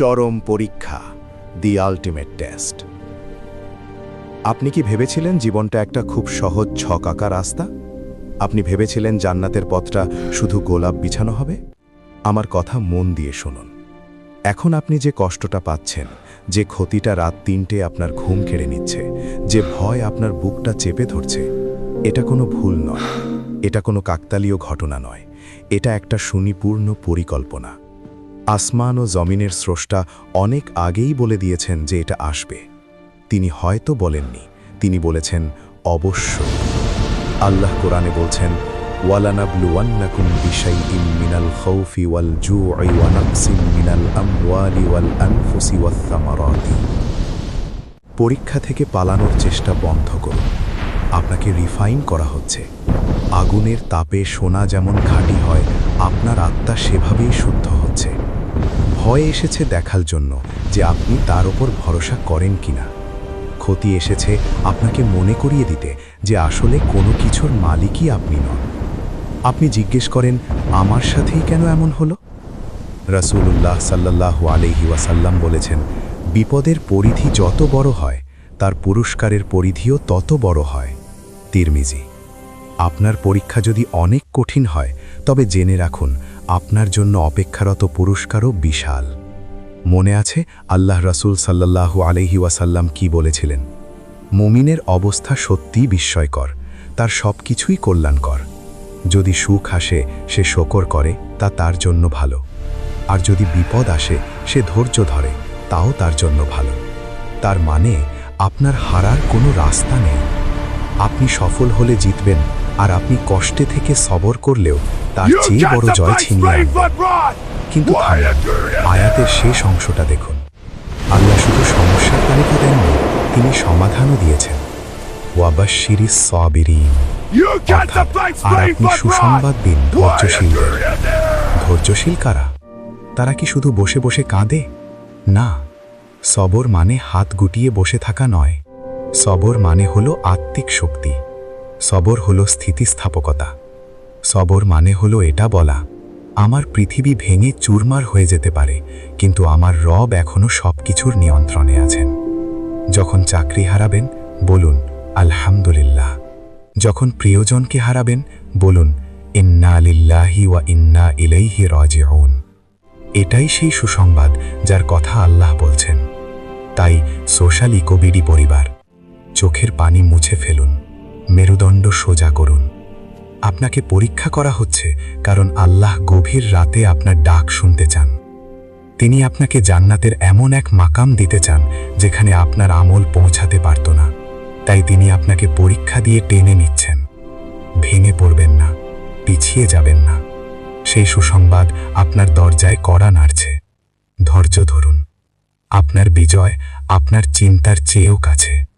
চরম পরীক্ষা দি ultimate test আপনি কি ভেবেছিলেন জীবনটা একটা খুব সহজ ছক আঁকা রাস্তা? আপনি ভেবেছিলেন জান্নাতের পথটা শুধু গোলাপ বিছানো হবে? আমার কথা মন দিয়ে শুনুন। এখন আপনি যে কষ্টটা পাচ্ছেন, যে ক্ষতিটা রাত তিনটে আপনার ঘুম কেড়ে নিচ্ছে, যে ভয় আপনার বুকটা চেপে ধরছে, এটা কোনো ভুল নয়। এটা কোনো কাকতালীয় ঘটনা নয়। এটা একটা সুনিপূর্ণ পরিকল্পনা। আসমান ও জমিনের স্রষ্টা অনেক আগেই বলে দিয়েছেন যে এটা আসবে। তিনি হয়তো বলেননি। তিনি বলেছেন অবশ্য আল্লাহ কোরআনে বলছেন ওয়াল পরীক্ষা থেকে পালানোর চেষ্টা বন্ধ করুন। আপনাকে রিফাইন করা হচ্ছে। আগুনের তাপে সোনা যেমন খাঁটি হয়, আপনার আত্মা সেভাবেই শুদ্ধ হচ্ছে। ভয় এসেছে দেখার জন্য যে আপনি তার ওপর ভরসা করেন কিনা। ক্ষতি এসেছে আপনাকে মনে করিয়ে দিতে যে আসলে কোনো কিছুর মালিকই আপনি নন। আপনি জিজ্ঞেস করেন, আমার সাথেই কেন এমন হলো? রাসূলুল্লাহ সাল্লাল্লাহু আলাইহি ওয়াসাল্লাম বলেছেন, বিপদের পরিধি যত বড় হয়, তার পুরস্কারের পরিধিও তত বড় হয়। তিরমিজি। আপনার পরীক্ষা যদি অনেক কঠিন হয়, তবে জেনে রাখুন, আপনার জন্য অপেক্ষারত পুরস্কারও বিশাল। মনে আছে আল্লাহ রাসূল সাল্লাল্লাহু আলাইহি ওয়াসাল্লাম কি বলেছিলেন? মুমিনের অবস্থা সত্যিই বিস্ময়কর, তার সব কিছুই কল্যাণকর। যদি সুখ আসে, সে শকর করে, তা তার জন্য ভালো। আর যদি বিপদ আসে, সে ধৈর্য ধরে, তাও তার জন্য ভালো। তার মানে আপনার হারার কোনো রাস্তা নেই। আপনি সফল হলে জিতবেন আর আপনি কষ্টে থেকে সবর করলেও তার চেয়ে বড় জয় ছিনিয়ে আনবেন। কিন্তু? আয়াতের শেষ অংশটা দেখুন। আল্লাহ শুধু সমস্যার তালিকা দেননি তিনি সমাধানও দিয়েছেন। ওয়াবাশিরি সবিরিন। আর আপনি সুসংবাদ দিন ধৈর্যশীলদের ধৈর্যশীল কারা? তারা কি শুধু বসে বসে কাঁদে? না সবর মানে হাত গুটিয়ে বসে থাকা নয়। সবর মানে হলো আত্মিক শক্তি। সবর হলো স্থিতিস্থাপকতা। সবর মানে হলো এটা বলা, আমার পৃথিবী ভেঙে চুরমার হয়ে যেতে পারে, কিন্তু আমার রব এখনও সব কিছুর নিয়ন্ত্রণে আছেন। যখন চাকরি হারাবেন, বলুন, আলহামদুলিল্লাহ। যখন প্রিয়জনকে হারাবেন, বলুন, ইন্না লিল্লাহি ওয়া ইন্না ইলাইহি রাজিউন। এটাই সেই সুসংবাদ যার কথা আল্লাহ বলছেন। তাই সোশ্যাল ইকোবিডি পরিবার, চোখের পানি মুছে ফেলুন। মেরুদণ্ড সোজা করুন। আপনাকে পরীক্ষা করা হচ্ছে কারণ আল্লাহ গভীর রাতে আপনার ডাক শুনতে চান। তিনি আপনাকে জান্নাতের এমন এক মাকাম দিতে চান যেখানে আপনার আমল পৌঁছাতে পারত না। তাই তিনি আপনাকে পরীক্ষা দিয়ে টেনে নিচ্ছেন। ভেঙে পড়বেন না, পিছিয়ে যাবেন না। সেই সুসংবাদ আপনার দরজায় কড়া নাড়ছে। ধৈর্য ধরুন। আপনার বিজয় আপনার চিন্তার চেয়েও কাছে।